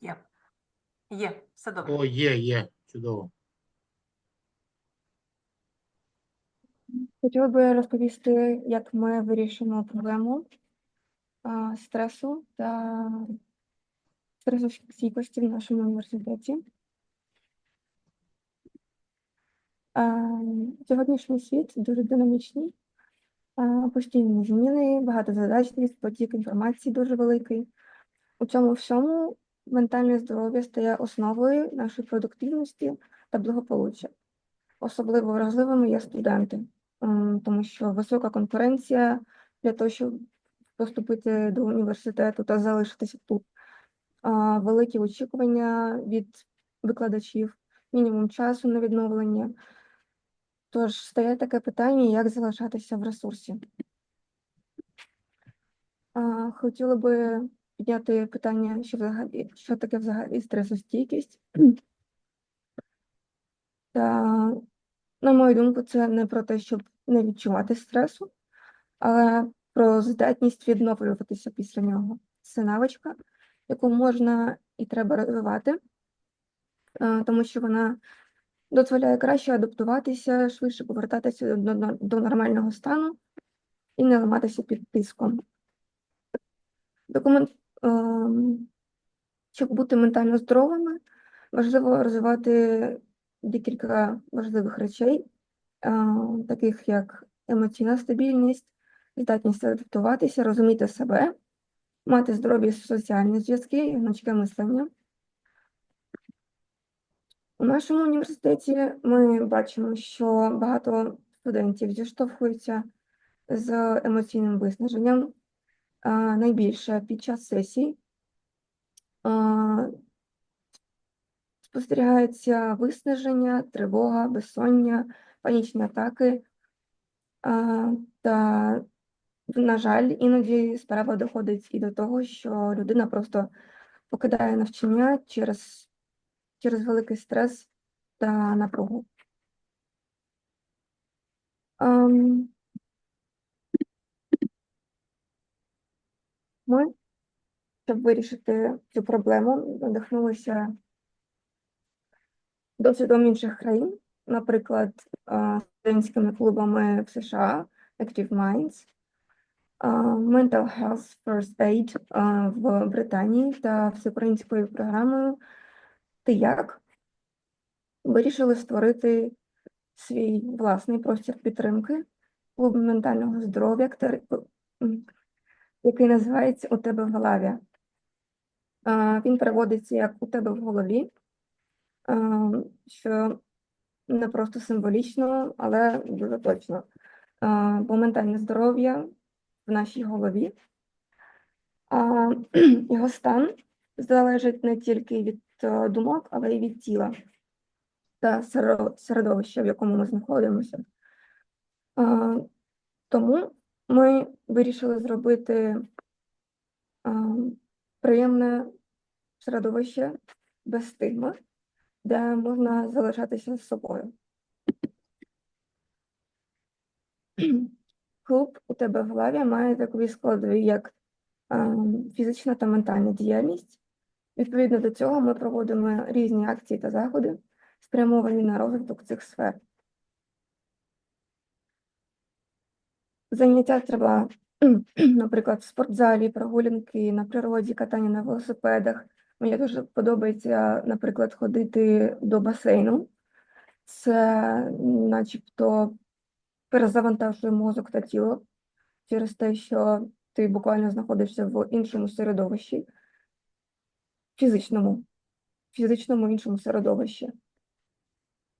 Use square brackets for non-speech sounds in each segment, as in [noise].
Є. Є, все добре. О, є, є. Чудово. Хотіла би розповісти, як ми вирішуємо проблему а, стресу та стресостійкості в нашому університеті. А, Сьогоднішній світ дуже динамічний, а, постійні зміни, багатозадачність, потік інформації дуже великий. У цьому всьому ментальне здоров'я стає основою нашої продуктивності та благополуччя. Особливо вразливими є студенти, тому що висока конкуренція для того, щоб поступити до університету та залишитися тут. Великі очікування від викладачів, мінімум часу на відновлення. Тож стає таке питання, як залишатися в ресурсі. Хотіла би підняти питання, що взагалі, що таке взагалі стресостійкість. [clears throat] Та, на мою думку, це не про те, щоб не відчувати стресу, але про здатність відновлюватися після нього. Це навичка, яку можна і треба розвивати, тому що вона дозволяє краще адаптуватися, швидше повертатися до, до, нормального стану і не ламатися під тиском. Документ, щоб бути ментально здоровими, важливо розвивати декілька важливих речей, е, таких як емоційна стабільність, здатність адаптуватися, розуміти себе, мати здорові соціальні зв'язки і гнучке мислення. У нашому університеті ми бачимо, що багато студентів зіштовхуються з емоційним виснаженням, найбільше під час сесій. А, Спостерігається виснаження, тривога, безсоння, панічні атаки. Та, на жаль, іноді справа доходить і до того, що людина просто покидає навчання через, через великий стрес та напругу. Ам, Ми, щоб вирішити цю проблему, надихнулися досвідом інших країн, наприклад, студентськими клубами в США, Active Minds, Mental Health First Aid в Британії та всеукраїнською програмою Ти як? вирішили створити свій власний простір підтримки клуб ментального здоров'я, який називається У тебе в голові. Він переводиться як у тебе в голові, що не просто символічно, але дуже точно. Бо ментальне здоров'я в нашій голові. [clears throat] Його стан залежить не тільки від е, думок, але й від тіла та середовища, в якому ми знаходимося. Тому ми вирішили зробити а, приємне середовище без стигми, де можна залишатися з собою. Клуб у тебе в голові має такі складові, як а, фізична та ментальна діяльність. Відповідно до цього ми проводимо різні акції та заходи, спрямовані на розвиток цих сфер. Заняття треба, [clears throat] наприклад, в спортзалі, прогулянки на природі, катання на велосипедах. Мені дуже подобається, наприклад, ходити до басейну. Це начебто перезавантажує мозок та тіло через те, що ти буквально знаходишся в іншому середовищі, фізичному, фізичному іншому середовищі.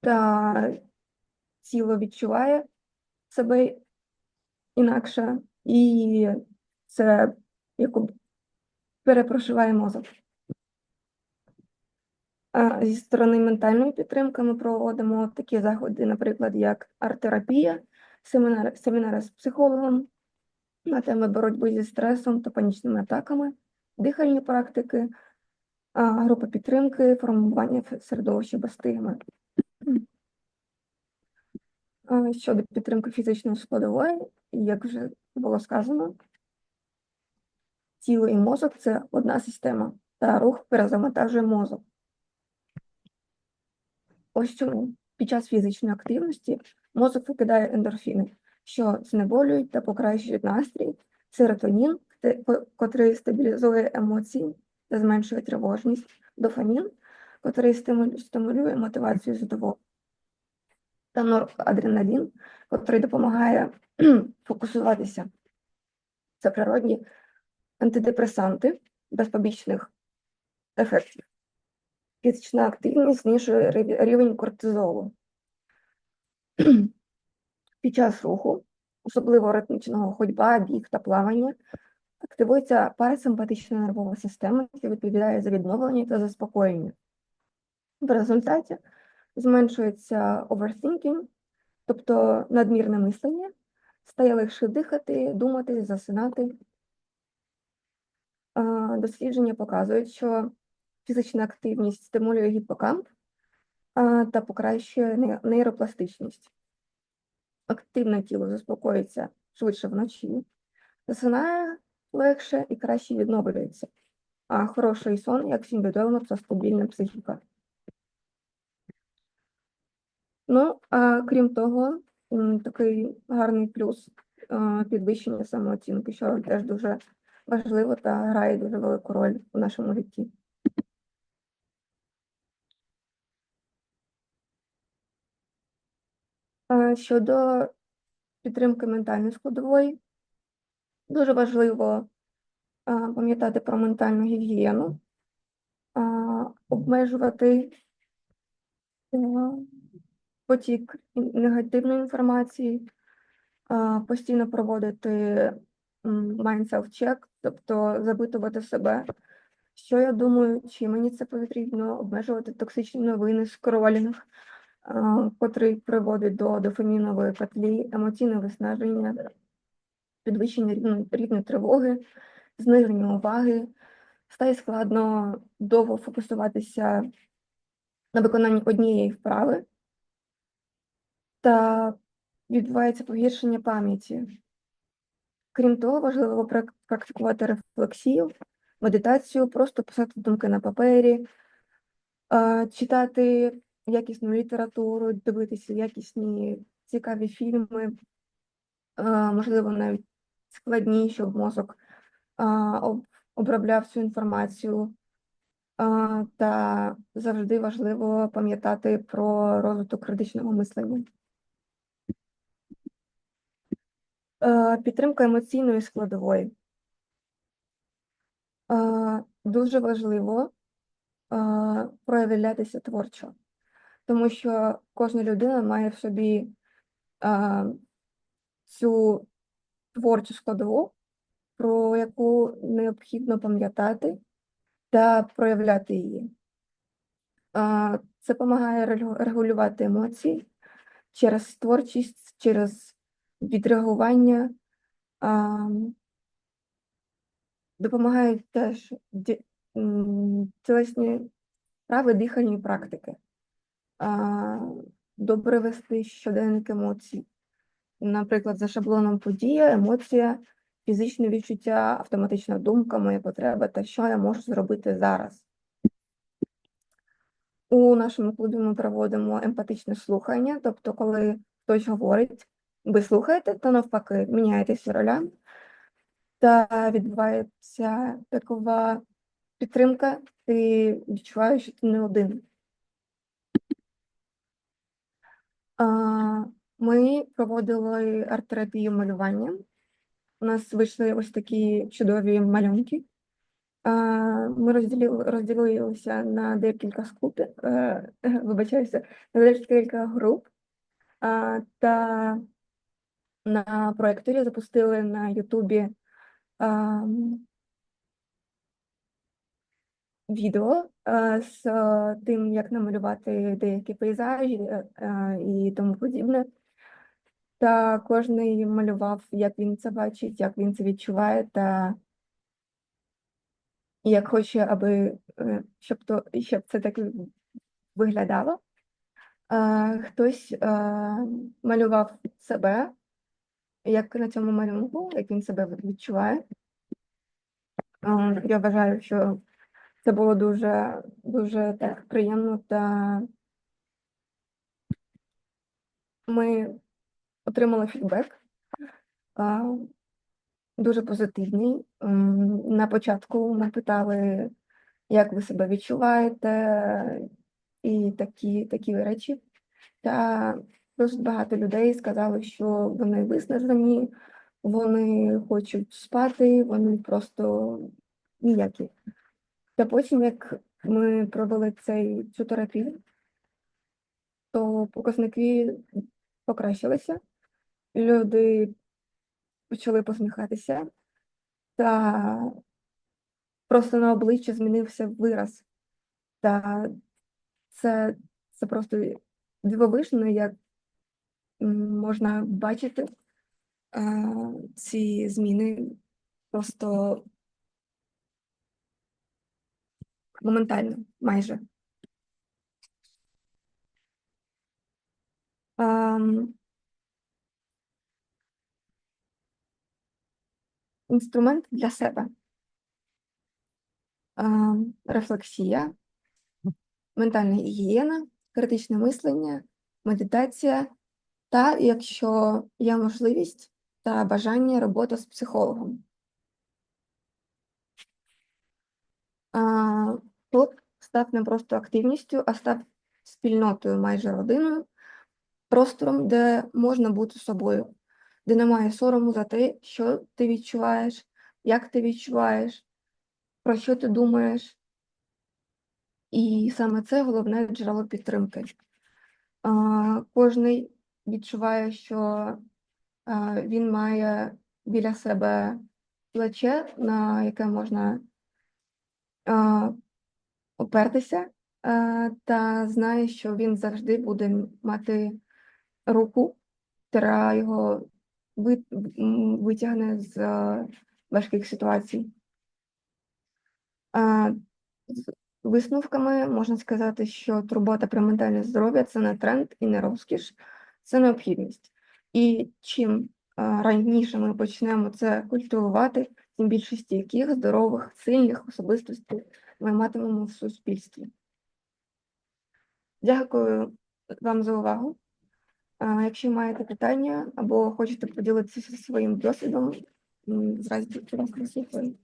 Та тіло відчуває себе інакше, і це якби перепрошиває мозок. А зі сторони ментальної підтримки ми проводимо такі заходи, наприклад, як арт-терапія, семінари, семінари з психологом на теми боротьби зі стресом та панічними атаками, дихальні практики, група підтримки, формування середовища без стигми. Щодо підтримки фізичної складової, як вже було сказано, тіло і мозок це одна система. та рух перезавантажує мозок. Ось чому під час фізичної активності мозок викидає ендорфіни, що знеболюють та покращують настрій, серотонін, котрий стабілізує емоції та зменшує тривожність, дофамін, котрий стимулює мотивацію задоволення, та норадреналін, котрий допомагає [clears throat] фокусуватися. Це природні антидепресанти без побічних ефектів. Фізична активність знижує рівень кортизолу. [clears throat] Під час руху, особливо ритмічного ходьба, біг та плавання, активується парасимпатична нервова система, яка відповідає за відновлення та заспокоєння. В результаті зменшується overthinking, тобто надмірне мислення, стає легше дихати, думати, засинати. Дослідження показують, що фізична активність стимулює гіпокамп та покращує нейропластичність. Активне тіло заспокоїться швидше вночі, засинає легше і краще відновлюється. А хороший сон, як всім відомо, це стабільна психіка. Ну, а крім того, такий гарний плюс підвищення самооцінки, що теж дуже важливо та грає дуже велику роль у нашому житті. Щодо підтримки ментальної складової, дуже важливо пам'ятати про ментальну гігієну, обмежувати потік негативної інформації, постійно проводити м, mind self-check, тобто запитувати себе, що я думаю, чи мені це потрібно, обмежувати токсичні новини, скролінг, котрий приводить до дофамінової петлі, емоційне виснаження, підвищення рівня тривоги, зниження уваги, стає складно довго фокусуватися на виконанні однієї вправи, та відбувається погіршення пам'яті. Крім того, важливо практикувати рефлексію, медитацію, просто писати думки на папері, читати якісну літературу, дивитися якісні цікаві фільми, можливо, навіть складні, щоб мозок обробляв цю інформацію. Та завжди важливо пам'ятати про розвиток критичного мислення. Е, Підтримка емоційної складової. Е, Дуже важливо е, проявлятися творчо, тому що кожна людина має в собі е, цю творчу складову, про яку необхідно пам'ятати та проявляти її. Е, Це допомагає регулювати емоції через творчість, через відреагування. ам, Допомагають теж тілесні вправи, дихальні практики. А, Добре вести щоденник емоцій. Наприклад, за шаблоном подія, емоція, фізичне відчуття, автоматична думка, моя потреба та що я можу зробити зараз. У нашому клубі ми проводимо емпатичне слухання, тобто, коли хтось говорить, ви слухаєте, то навпаки, міняєтеся ролями, та відбувається такова підтримка, ти відчуваєш, що ти не один. Ми проводили арт-терапію малюванням. У нас вийшли ось такі чудові малюнки. Ми розділили, розділилися на декілька скуп, е, вибачаюся, на декілька груп. Та на проєкторі запустили на Ютубі ам, відео е, з е, тим, як намалювати деякі пейзажі е, е, і тому подібне. Та кожний малював, як він це бачить, як він це відчуває, та як хоче, аби е, щоб то щоб це так виглядало. Е, Хтось е, малював себе, як на цьому малюнку, як він себе відчуває. Е, Я вважаю, що це було дуже, дуже так приємно та ми отримали фідбек дуже позитивний. На початку ми питали, як ви себе відчуваєте, і такі, такі речі. Та досить багато людей сказали, що вони виснажені, вони хочуть спати, вони просто ніякі. Та потім, як ми провели цей, цю терапію, то показники покращилися, люди почали посміхатися, та просто на обличчі змінився вираз. Та це, це просто дивовижно, як можна бачити а, ці зміни просто моментально, майже. Ам, Інструмент для себе. Ам, Рефлексія, ментальна гігієна, критичне мислення, медитація та, якщо є можливість та бажання, робота з психологом. А, Тут став не просто активністю, а став спільнотою, майже родиною, простором, де можна бути собою, де немає сорому за те, що ти відчуваєш, як ти відчуваєш, про що ти думаєш. І саме це головне джерело підтримки. А, Кожний відчуває, що а, він має біля себе плече, на яке можна а, опертися, а, та знає, що він завжди буде мати руку, яка його витягне з важких ситуацій. З висновками можна сказати, що турбота про ментальне здоров'я це не тренд і не розкіш, це необхідність. І чим раніше ми почнемо це культивувати, тим більше стійких, здорових, сильних особистостей ми матимемо в суспільстві. Дякую вам за увагу. Якщо маєте питання або хочете поділитися своїм досвідом, м, з вас послухаю.